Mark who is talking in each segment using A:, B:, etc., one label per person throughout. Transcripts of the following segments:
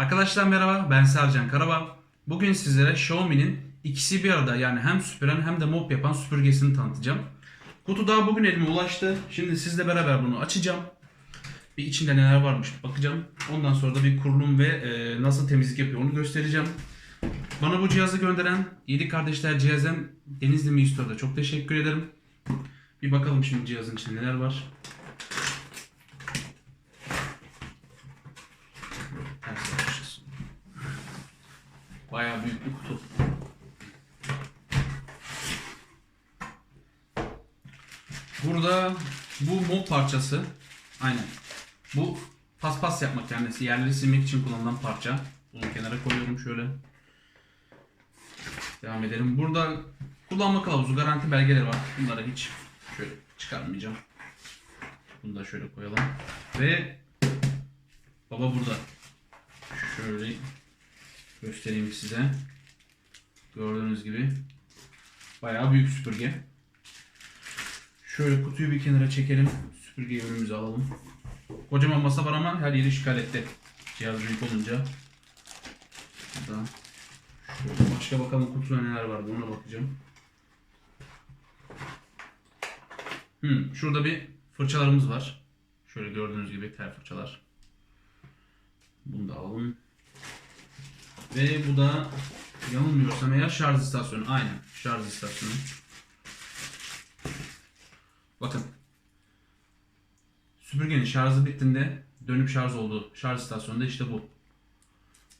A: Arkadaşlar merhaba ben Sercan Karabağ. Bugün sizlere Xiaomi'nin ikisi bir arada yani hem süpüren hem de mop yapan süpürgesini tanıtacağım. Kutu daha bugün elime ulaştı. Şimdi sizle beraber bunu açacağım. Bir içinde neler varmış bakacağım. Ondan sonra da bir kurulum ve e, nasıl temizlik yapıyor onu göstereceğim. Bana bu cihazı gönderen 7 kardeşler cihazem Denizli Mi Store'da çok teşekkür ederim. Bir bakalım şimdi cihazın içinde neler var. Bayağı büyük bir kutu. Burada bu mop parçası. Aynen. Bu paspas yapmak yani yerleri silmek için kullanılan parça. Bunu kenara koyuyorum şöyle. Devam edelim. Burada kullanma kılavuzu, garanti belgeleri var. Bunları hiç şöyle çıkarmayacağım. Bunu da şöyle koyalım. Ve baba burada. Şöyle göstereyim size. Gördüğünüz gibi bayağı büyük süpürge. Şöyle kutuyu bir kenara çekelim. Süpürgeyi önümüze alalım. Kocaman masa var ama her yeri işgal etti. Cihaz büyük olunca. Burada. Şöyle başka bakalım kutuda neler var ona bakacağım. Hmm, şurada bir fırçalarımız var. Şöyle gördüğünüz gibi tel fırçalar. Bunu da alalım. Ve bu da yanılmıyorsam eğer şarj istasyonu. Aynen şarj istasyonu. Bakın. Süpürgenin şarjı bittiğinde dönüp şarj olduğu şarj istasyonu da işte bu.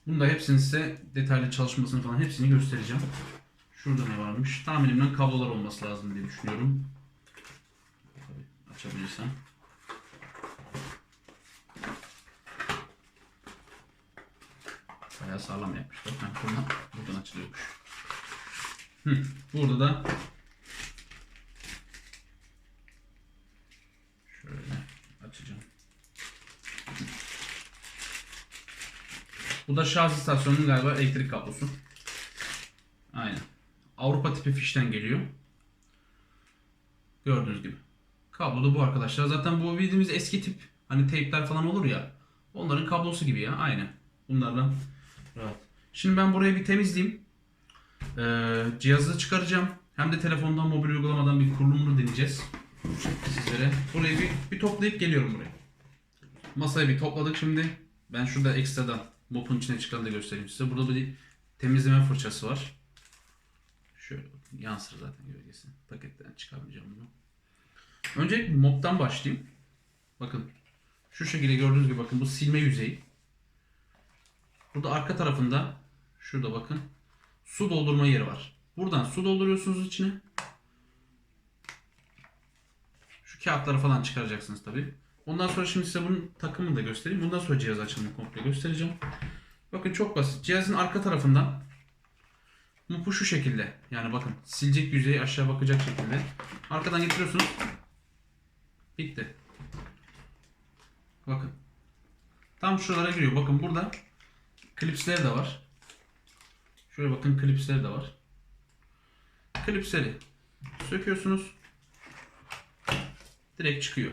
A: Bunda hepsini size detaylı çalışmasını falan hepsini göstereceğim. Şurada ne varmış? Tahminimden kablolar olması lazım diye düşünüyorum. Tabii açabilirsem. Bayağı sağlam yapmışlar. Ha, buradan, buradan açılıyormuş. Hı, burada da şöyle açacağım. Bu da şarj istasyonunun galiba elektrik kablosu. Aynen. Avrupa tipi fişten geliyor. Gördüğünüz gibi. Kablo da bu arkadaşlar. Zaten bu bildiğimiz eski tip hani teypler falan olur ya. Onların kablosu gibi ya. Aynen. Bunlardan rahat. Şimdi ben burayı bir temizleyeyim. Ee, cihazı çıkaracağım. Hem de telefondan mobil uygulamadan bir kurulumunu deneyeceğiz. Sizlere. Burayı bir, bir toplayıp geliyorum buraya. Masayı bir topladık şimdi. Ben şurada ekstradan mopun içine çıkanı da göstereyim size. Burada bir temizleme fırçası var. Şöyle yansır zaten gölgesi. Paketten çıkarmayacağım bunu. Önce moptan başlayayım. Bakın şu şekilde gördüğünüz gibi bakın bu silme yüzeyi. Burada arka tarafında şurada bakın su doldurma yeri var. Buradan su dolduruyorsunuz içine. Şu kağıtları falan çıkaracaksınız tabi. Ondan sonra şimdi size bunun takımını da göstereyim. Bundan sonra cihaz açılımı komple göstereceğim. Bakın çok basit. Cihazın arka tarafından mupu şu şekilde. Yani bakın silecek yüzeyi aşağı bakacak şekilde. Arkadan getiriyorsunuz. Bitti. Bakın. Tam şuralara giriyor. Bakın burada klipsleri de var. Şöyle bakın klipsleri de var. Klipsleri söküyorsunuz. Direkt çıkıyor.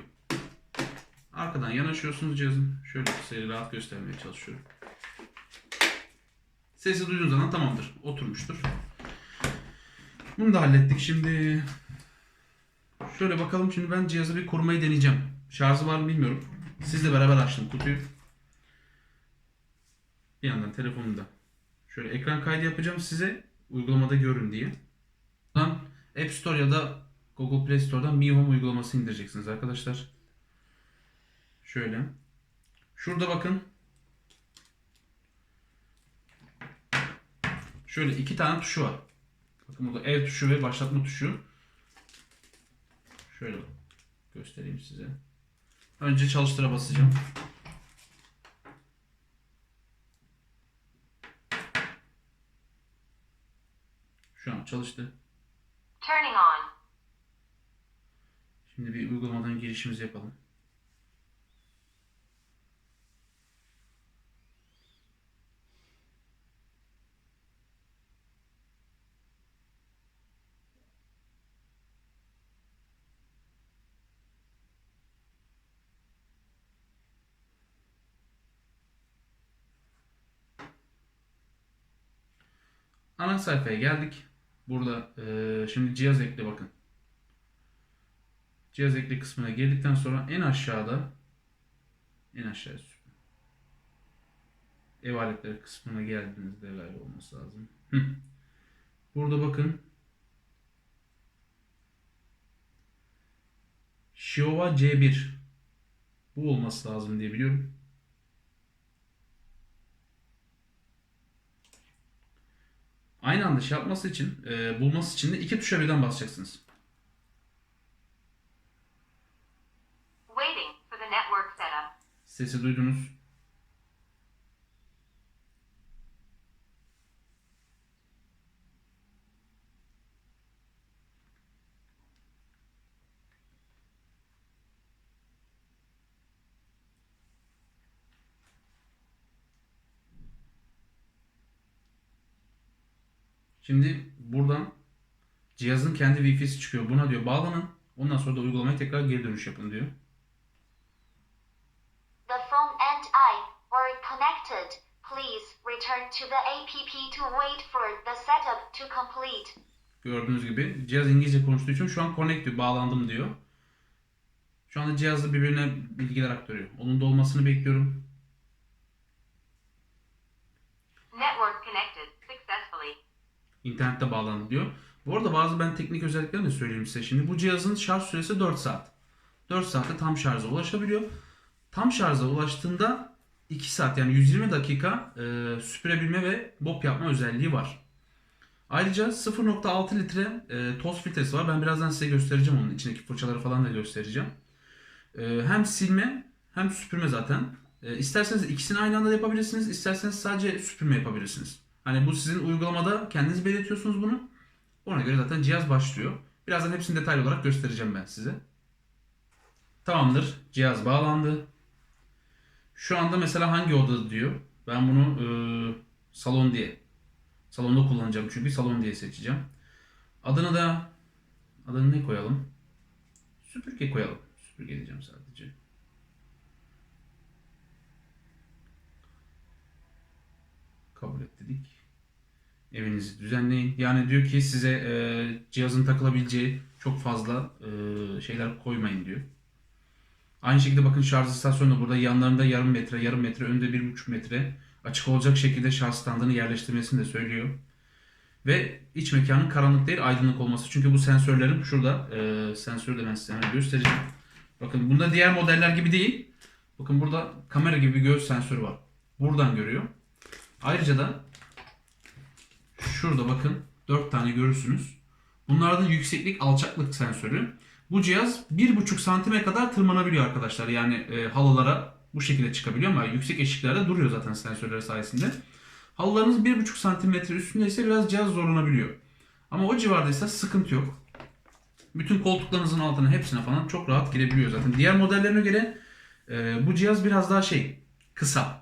A: Arkadan yanaşıyorsunuz cihazın. Şöyle size rahat göstermeye çalışıyorum. Sesi duyduğunuz zaman tamamdır. Oturmuştur. Bunu da hallettik. Şimdi şöyle bakalım. Şimdi ben cihazı bir kurmayı deneyeceğim. Şarjı var mı bilmiyorum. Sizle beraber açtım kutuyu. Bir yandan telefonumda. Şöyle ekran kaydı yapacağım size. Uygulamada görün diye. Buradan App Store ya da Google Play Store'dan Mi Home uygulaması indireceksiniz arkadaşlar. Şöyle. Şurada bakın. Şöyle iki tane tuşu var. Bakın burada ev tuşu ve başlatma tuşu. Şöyle göstereyim size. Önce çalıştıra basacağım. Şu an çalıştı.
B: Turning on.
A: Şimdi bir uygulamadan girişimizi yapalım. Ana sayfaya geldik. Burada eee, şimdi cihaz ekle bakın. Cihaz ekle kısmına geldikten sonra en aşağıda en aşağıya. Ev aletleri kısmına geldiğinizde galiba olması lazım. Burada bakın Xiaomi C1 bu olması lazım diye biliyorum. Aynı anda şey yapması için, e, bulması için de iki tuşa birden basacaksınız. Sesi duydunuz. Şimdi buradan cihazın kendi Wi-Fi'si çıkıyor. Buna diyor bağlanın. Ondan sonra da uygulamaya tekrar geri dönüş yapın diyor.
C: The phone and I were connected. Please return to the app to wait for the setup to complete.
A: Gördüğünüz gibi cihaz İngilizce konuştuğu için şu an connect diyor, bağlandım diyor. Şu anda cihazla birbirine bilgiler aktarıyor. Onun da olmasını bekliyorum. İnternette bağlandı diyor. Bu arada bazı ben teknik özelliklerini söyleyeyim size. Şimdi bu cihazın şarj süresi 4 saat. 4 saatte tam şarja ulaşabiliyor. Tam şarja ulaştığında 2 saat yani 120 dakika e, süpürebilme ve bop yapma özelliği var. Ayrıca 0.6 litre e, toz filtresi var. Ben birazdan size göstereceğim onun içindeki fırçaları falan da göstereceğim. E, hem silme hem süpürme zaten. E, isterseniz ikisini aynı anda yapabilirsiniz. isterseniz sadece süpürme yapabilirsiniz. Hani bu sizin uygulamada kendiniz belirtiyorsunuz bunu. Ona göre zaten cihaz başlıyor. Birazdan hepsini detaylı olarak göstereceğim ben size. Tamamdır. Cihaz bağlandı. Şu anda mesela hangi odada diyor. Ben bunu e, salon diye. Salonda kullanacağım çünkü salon diye seçeceğim. Adını da adını ne koyalım? Süpürge koyalım. Süpürge diyeceğim sadece. Kabul et. Evinizi düzenleyin. Yani diyor ki size e, cihazın takılabileceği çok fazla e, şeyler koymayın diyor. Aynı şekilde bakın şarj istasyonu da burada yanlarında yarım metre, yarım metre, önde bir buçuk metre açık olacak şekilde şarj standını yerleştirmesini de söylüyor. Ve iç mekanın karanlık değil aydınlık olması. Çünkü bu sensörlerin şurada e, sensörü de ben size hemen göstereceğim. Bakın bunda diğer modeller gibi değil. Bakın burada kamera gibi bir göz sensörü var. Buradan görüyor. Ayrıca da şurada bakın 4 tane görürsünüz. Bunlarda yükseklik alçaklık sensörü. Bu cihaz 1,5 santime kadar tırmanabiliyor arkadaşlar. Yani e, halılara bu şekilde çıkabiliyor ama yüksek eşiklerde duruyor zaten sensörler sayesinde. Halılarınız 1,5 santimetre üstündeyse biraz cihaz zorlanabiliyor. Ama o civardaysa sıkıntı yok. Bütün koltuklarınızın altına hepsine falan çok rahat girebiliyor zaten. Diğer modellerine göre e, bu cihaz biraz daha şey kısa.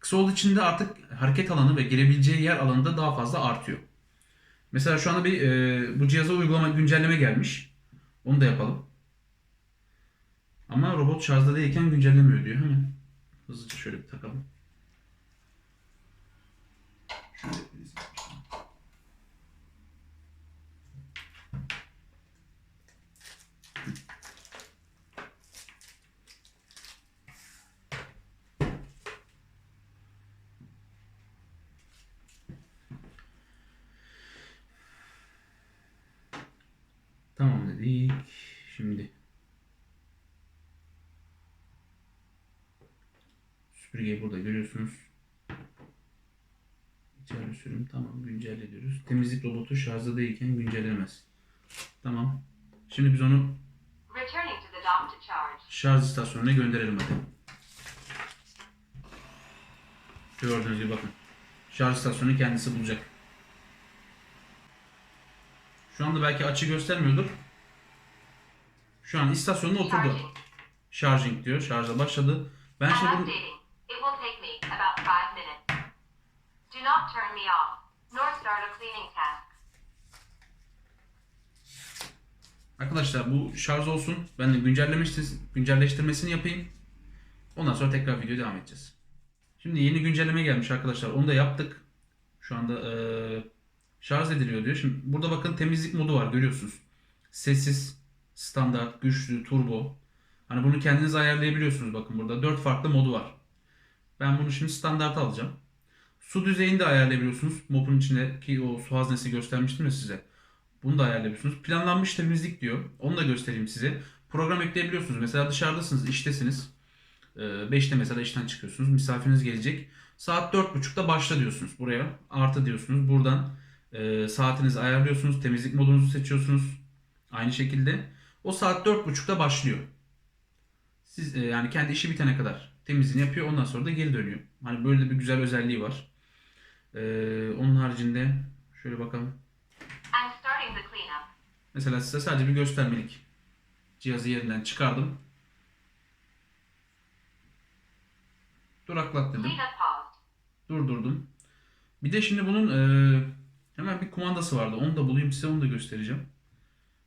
A: Kısa olduğu için de artık hareket alanı ve girebileceği yer alanı da daha fazla artıyor. Mesela şu anda bir e, bu cihaza uygulama güncelleme gelmiş. Onu da yapalım. Ama robot şarjda değilken güncellemiyor diyor. Hemen hızlıca şöyle bir takalım. Şöyle Tamam dedik. Şimdi süpürgeyi burada görüyorsunuz. İçeride sürüm tamam güncelle diyoruz. Temizlik robotu şarjda değilken güncellemez. Tamam. Şimdi biz onu şarj istasyonuna gönderelim hadi. Gördüğünüz gibi bakın. Şarj istasyonu kendisi bulacak. Şu anda belki açı göstermiyordur. Şu an istasyonda oturdu.
B: Charging.
A: Charging diyor. Şarja başladı. Ben
B: I'm
A: şimdi bunu... Arkadaşlar bu şarj olsun. Ben de güncelleştirmesini yapayım. Ondan sonra tekrar video devam edeceğiz. Şimdi yeni güncelleme gelmiş arkadaşlar. Onu da yaptık. Şu anda eee, şarj ediliyor diyor. Şimdi burada bakın temizlik modu var görüyorsunuz. Sessiz, standart, güçlü, turbo. Hani bunu kendiniz ayarlayabiliyorsunuz bakın burada. 4 farklı modu var. Ben bunu şimdi standart alacağım. Su düzeyini de ayarlayabiliyorsunuz. Mopun içindeki o su haznesi göstermiştim ya size. Bunu da ayarlayabiliyorsunuz. Planlanmış temizlik diyor. Onu da göstereyim size. Program ekleyebiliyorsunuz. Mesela dışarıdasınız, iştesiniz. 5'te mesela işten çıkıyorsunuz. Misafiriniz gelecek. Saat 4.30'da başla diyorsunuz. Buraya artı diyorsunuz. Buradan e, saatinizi ayarlıyorsunuz. Temizlik modunuzu seçiyorsunuz. Aynı şekilde. O saat 4.30'da başlıyor. Siz e, yani kendi işi bitene kadar temizliğini yapıyor. Ondan sonra da geri dönüyor. Hani böyle de bir güzel özelliği var. E, onun haricinde şöyle bakalım. Mesela size sadece bir göstermelik. Cihazı yerinden çıkardım. Duraklat dedim. Durdurdum. Bir de şimdi bunun e, hemen bir kumandası vardı. Onu da bulayım size onu da göstereceğim.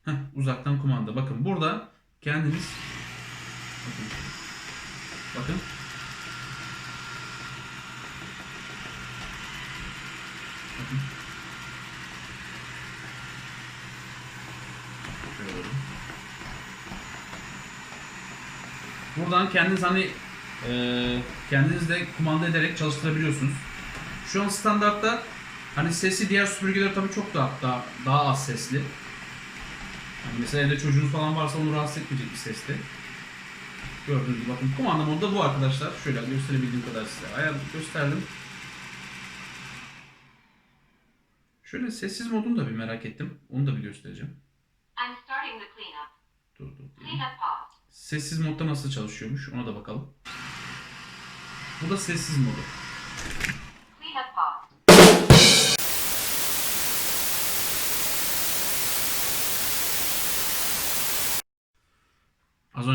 A: Heh, uzaktan kumanda. Bakın burada kendiniz bakın. Bakın. Buradan kendiniz hani e, kendiniz de kumanda ederek çalıştırabiliyorsunuz. Şu an standartta hani sesi diğer süpürgeler tabii çok daha daha, daha az sesli. Yani mesela evde çocuğunuz falan varsa onu rahatsız etmeyecek bir seste. Gördüğünüz gibi bakın kumanda modu da bu arkadaşlar. Şöyle gösterebildiğim kadar size ayar gösterdim. Şöyle sessiz modunu da bir merak ettim. Onu da bir göstereceğim.
B: I'm starting the cleanup.
A: Dur dur. Sessiz modda nasıl çalışıyormuş ona da bakalım. Bu da sessiz modu.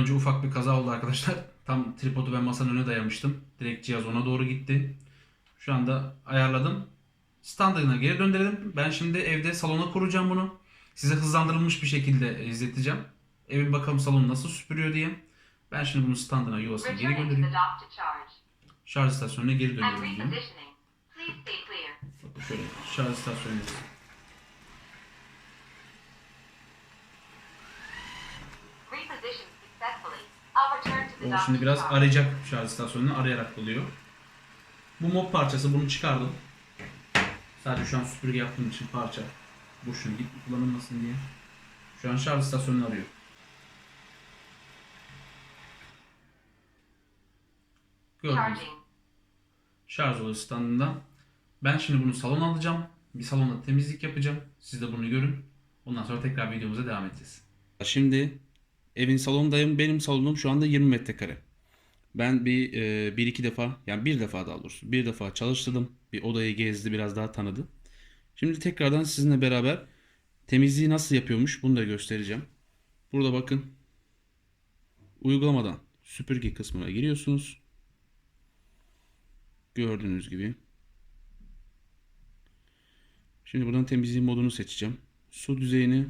A: Önce ufak bir kaza oldu arkadaşlar. Tam tripodu ben masanın önüne dayamıştım. Direkt cihaz ona doğru gitti. Şu anda ayarladım. Standartına geri döndürelim. Ben şimdi evde salona kuracağım bunu. Size hızlandırılmış bir şekilde izleteceğim. Evin bakalım salonu nasıl süpürüyor diye. Ben şimdi bunu standına yuvasına geri göndereyim. Şarj istasyonuna geri dönüyorum şöyle şarj istasyonu.
B: Repositioned successfully. I'll return to the
A: O şimdi biraz arayacak şarj istasyonunu arayarak buluyor. Bu mop parçası bunu çıkardım. Sadece şu an süpürge yaptığım için parça. Boşuna git kullanılmasın diye. Şu an şarj istasyonunu arıyor. Gördünüz.
B: Charging.
A: Şarj oluyor standından. Ben şimdi bunu salona alacağım. Bir salonda temizlik yapacağım. Siz de bunu görün. Ondan sonra tekrar videomuza devam edeceğiz. Şimdi evin salonundayım. Benim salonum şu anda 20 metrekare. Ben bir, e, bir iki defa yani bir defa daha doğrusu bir defa çalıştırdım. Bir odayı gezdi biraz daha tanıdı. Şimdi tekrardan sizinle beraber temizliği nasıl yapıyormuş bunu da göstereceğim. Burada bakın uygulamadan süpürge kısmına giriyorsunuz. Gördüğünüz gibi. Şimdi buradan temizliği modunu seçeceğim. Su düzeyini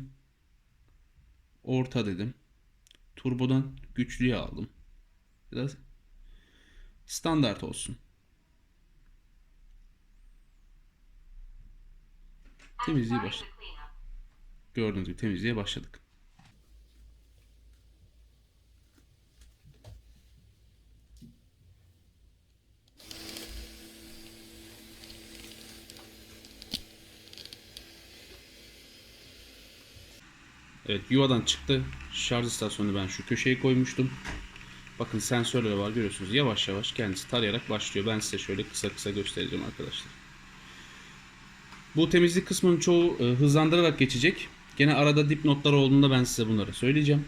A: orta dedim. Turbodan güçlüye aldım. Biraz standart olsun. Temizliği
B: starting
A: başla.
B: the cleanup.
A: Gördüğünüz gibi temizliğe başladık. Evet yuvadan çıktı. Şarj istasyonunu ben şu köşeye koymuştum. Bakın sensörleri var görüyorsunuz. Yavaş yavaş kendisi tarayarak başlıyor. Ben size şöyle kısa kısa göstereceğim arkadaşlar. Bu temizlik kısmının çoğu e, hızlandırarak geçecek. Gene arada dipnotlar olduğunda ben size bunları söyleyeceğim.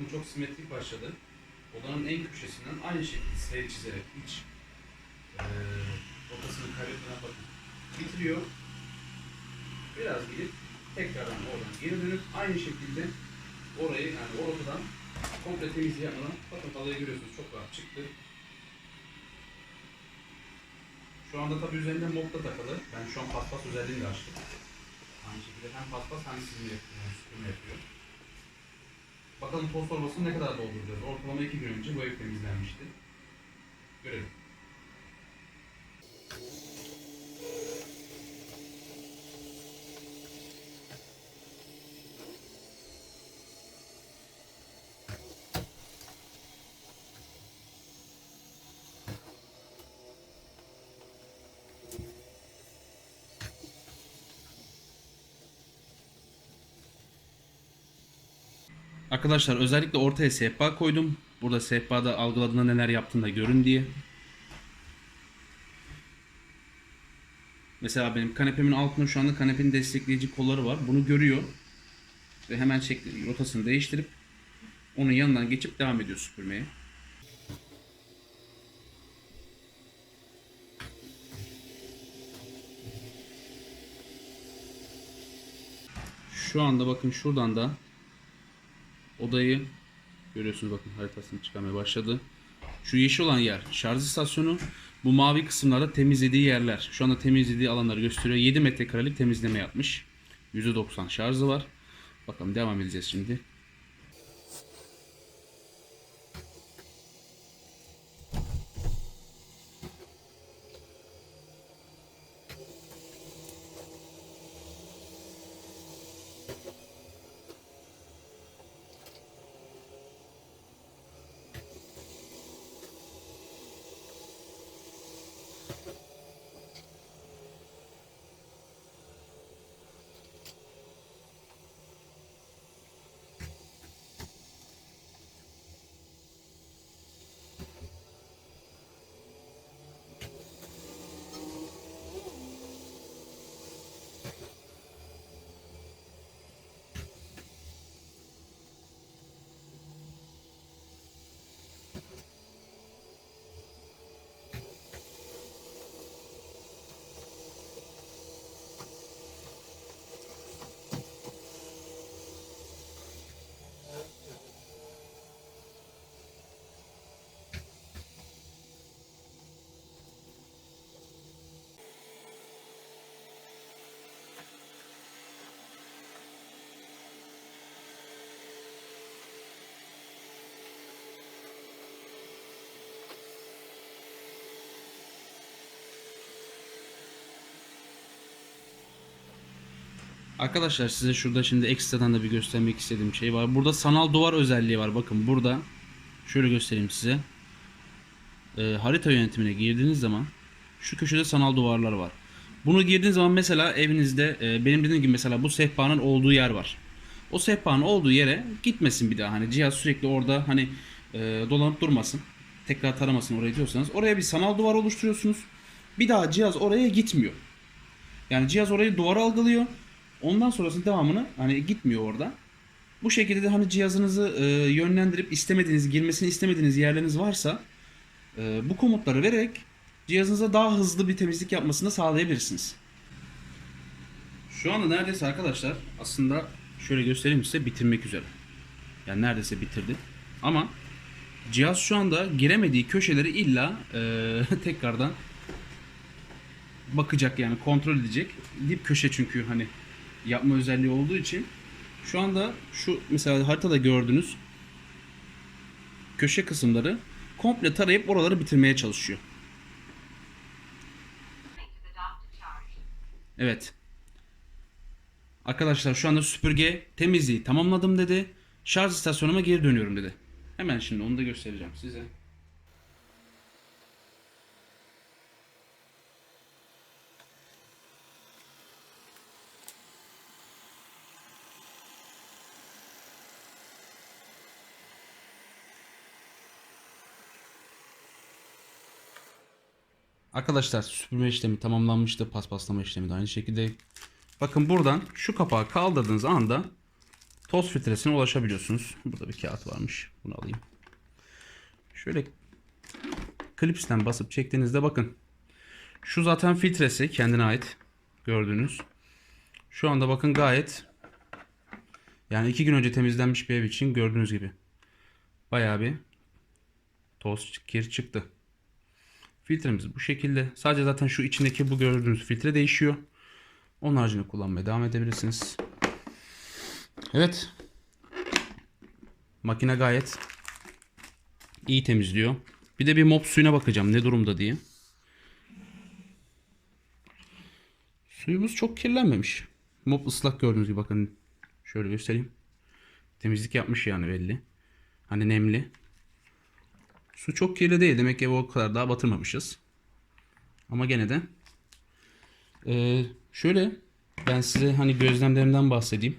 A: Bakın çok simetrik başladı. Odanın en köşesinden aynı şekilde seyir çizerek iç eee ortasını kaybetmeden bakın. Bitiriyor. Biraz gidip tekrardan oradan geri dönüp aynı şekilde orayı yani ortadan komple temizliği yapmadan bakın balayı görüyorsunuz çok rahat çıktı. Şu anda tabii üzerinde mop da takılı. Ben şu an paspas özelliğini de açtım. Aynı şekilde hem paspas hem silme yapıyor. Yani yapıyor. Bakalım toz torbasını ne kadar dolduracağız. Ortalama 2 gün önce bu ev temizlenmişti. Görelim. Arkadaşlar özellikle ortaya sehpa koydum. Burada sehpada algıladığında neler yaptığını da görün diye. Mesela benim kanepemin altında şu anda kanepenin destekleyici kolları var. Bunu görüyor. Ve hemen şekli, rotasını değiştirip onun yanından geçip devam ediyor süpürmeye. Şu anda bakın şuradan da odayı görüyorsunuz bakın haritasını çıkarmaya başladı. Şu yeşil olan yer şarj istasyonu. Bu mavi kısımlarda temizlediği yerler. Şu anda temizlediği alanları gösteriyor. 7 metrekarelik temizleme yapmış. %90 şarjı var. Bakalım devam edeceğiz şimdi. Arkadaşlar size şurada şimdi ekstradan da bir göstermek istediğim şey var. Burada sanal duvar özelliği var. Bakın burada şöyle göstereyim size. Ee, harita yönetimine girdiğiniz zaman şu köşede sanal duvarlar var. Bunu girdiğiniz zaman mesela evinizde e, benim dediğim gibi mesela bu sehpanın olduğu yer var. O sehpanın olduğu yere gitmesin bir daha. Hani cihaz sürekli orada hani e, dolanıp durmasın. Tekrar taramasın orayı diyorsanız. Oraya bir sanal duvar oluşturuyorsunuz. Bir daha cihaz oraya gitmiyor. Yani cihaz orayı duvar algılıyor. Ondan sonrasının devamını hani gitmiyor orada. Bu şekilde de hani cihazınızı e, yönlendirip istemediğiniz, girmesini istemediğiniz yerleriniz varsa e, bu komutları vererek cihazınıza daha hızlı bir temizlik yapmasını sağlayabilirsiniz. Şu anda neredeyse arkadaşlar aslında şöyle göstereyim size bitirmek üzere. Yani neredeyse bitirdi. Ama cihaz şu anda giremediği köşeleri illa e, tekrardan bakacak yani kontrol edecek. Dip köşe çünkü hani yapma özelliği olduğu için şu anda şu mesela haritada gördüğünüz köşe kısımları komple tarayıp oraları bitirmeye çalışıyor. Evet. Arkadaşlar şu anda süpürge temizliği tamamladım dedi. Şarj istasyonuma geri dönüyorum dedi. Hemen şimdi onu da göstereceğim size. Arkadaşlar süpürme işlemi tamamlanmıştı. Paspaslama işlemi de aynı şekilde. Bakın buradan şu kapağı kaldırdığınız anda toz filtresine ulaşabiliyorsunuz. Burada bir kağıt varmış. Bunu alayım. Şöyle klipsten basıp çektiğinizde bakın. Şu zaten filtresi kendine ait. Gördüğünüz. Şu anda bakın gayet yani iki gün önce temizlenmiş bir ev için gördüğünüz gibi. Bayağı bir toz kir çıktı. Filtremiz bu şekilde. Sadece zaten şu içindeki bu gördüğünüz filtre değişiyor. Onun haricinde kullanmaya devam edebilirsiniz. Evet. Makine gayet iyi temizliyor. Bir de bir mop suyuna bakacağım ne durumda diye. Suyumuz çok kirlenmemiş. Mop ıslak gördüğünüz gibi bakın. Şöyle göstereyim. Temizlik yapmış yani belli. Hani nemli. Su çok kirli değil. Demek ki o kadar daha batırmamışız. Ama gene de Ee, şöyle ben size hani gözlemlerimden bahsedeyim.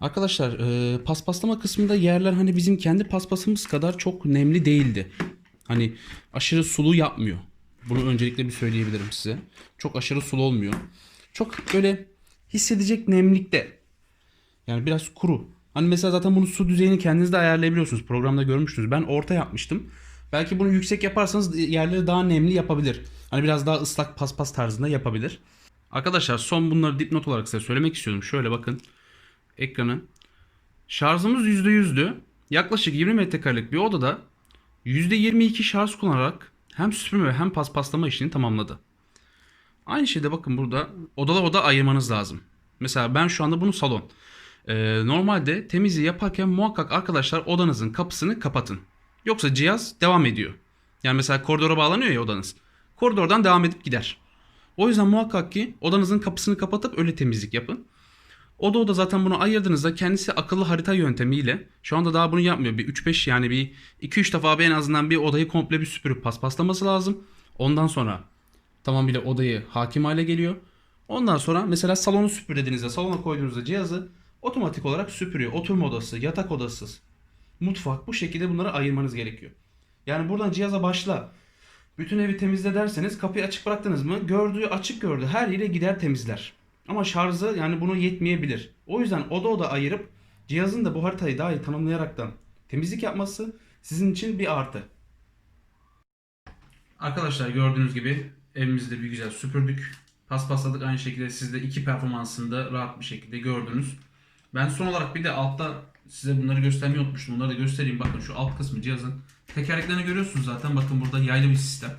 A: Arkadaşlar e, paspaslama kısmında yerler hani bizim kendi paspasımız kadar çok nemli değildi. Hani aşırı sulu yapmıyor. Bunu öncelikle bir söyleyebilirim size. Çok aşırı sulu olmuyor. Çok böyle hissedecek nemlikte. Yani biraz kuru. Hani mesela zaten bunu su düzeyini kendiniz de ayarlayabiliyorsunuz. Programda görmüştünüz. Ben orta yapmıştım. Belki bunu yüksek yaparsanız yerleri daha nemli yapabilir. Hani biraz daha ıslak paspas tarzında yapabilir. Arkadaşlar son bunları dipnot olarak size söylemek istiyorum. Şöyle bakın ekranı. Şarjımız %100'dü. Yaklaşık 20 metrekarelik bir odada %22 şarj kullanarak hem süpürme hem paspaslama işini tamamladı. Aynı şeyde bakın burada odalar oda ayırmanız lazım. Mesela ben şu anda bunu salon. Ee, normalde temizliği yaparken muhakkak arkadaşlar odanızın kapısını kapatın. Yoksa cihaz devam ediyor. Yani mesela koridora bağlanıyor ya odanız. Koridordan devam edip gider. O yüzden muhakkak ki odanızın kapısını kapatıp öyle temizlik yapın. Oda oda zaten bunu ayırdığınızda kendisi akıllı harita yöntemiyle şu anda daha bunu yapmıyor. Bir 3-5 yani bir 2-3 defa bir en azından bir odayı komple bir süpürüp paspaslaması lazım. Ondan sonra tamamıyla odayı hakim hale geliyor. Ondan sonra mesela salonu süpür dediğinizde salona koyduğunuzda cihazı otomatik olarak süpürüyor. Oturma odası, yatak odası, mutfak bu şekilde bunları ayırmanız gerekiyor. Yani buradan cihaza başla. Bütün evi temizle derseniz kapıyı açık bıraktınız mı gördüğü açık gördü her yere gider temizler. Ama şarjı yani bunu yetmeyebilir. O yüzden oda oda ayırıp cihazın da bu haritayı daha iyi tanımlayaraktan temizlik yapması sizin için bir artı. Arkadaşlar gördüğünüz gibi evimizde bir güzel süpürdük. Paspasladık aynı şekilde siz de iki performansında rahat bir şekilde gördünüz. Ben son olarak bir de altta size bunları göstermeyi unutmuştum. Bunları da göstereyim. Bakın şu alt kısmı cihazın. Tekerleklerini görüyorsunuz zaten. Bakın burada yaylı bir sistem.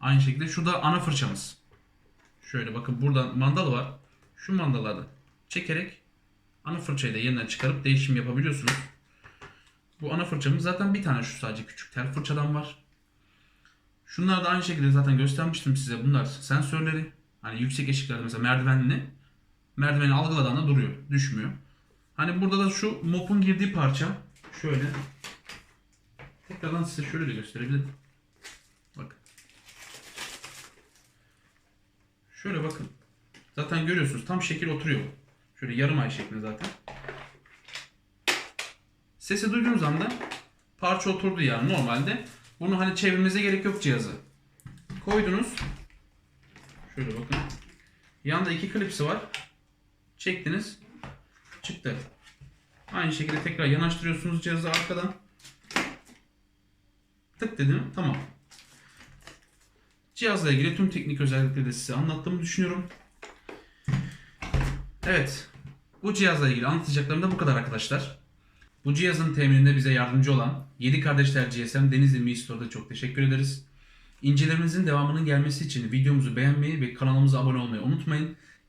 A: Aynı şekilde şurada ana fırçamız. Şöyle bakın burada mandal var. Şu mandaları çekerek ana fırçayı da yeniden çıkarıp değişim yapabiliyorsunuz. Bu ana fırçamız zaten bir tane şu sadece küçük tel fırçadan var. Şunlar da aynı şekilde zaten göstermiştim size. Bunlar sensörleri. Hani yüksek eşiklerde mesela merdivenli. Merdiveni algıladan da duruyor. Düşmüyor. Hani burada da şu mopun girdiği parça. Şöyle. Tekrardan size şöyle de gösterebilirim. Bakın. Şöyle bakın. Zaten görüyorsunuz tam şekil oturuyor. Şöyle yarım ay şeklinde zaten. Sesi duyduğunuz anda parça oturdu yani normalde. Bunu hani çevirmenize gerek yok cihazı. Koydunuz. Şöyle bakın. Yanda iki klipsi var. Çektiniz. Çıktı. Aynı şekilde tekrar yanaştırıyorsunuz cihazı arkadan. Tık dedi mi? Tamam. Cihazla ilgili tüm teknik özellikleri de size anlattığımı düşünüyorum. Evet. Bu cihazla ilgili anlatacaklarım da bu kadar arkadaşlar. Bu cihazın temininde bize yardımcı olan 7 Kardeşler GSM Denizli Mi Store'da çok teşekkür ederiz. İncelerimizin devamının gelmesi için videomuzu beğenmeyi ve kanalımıza abone olmayı unutmayın.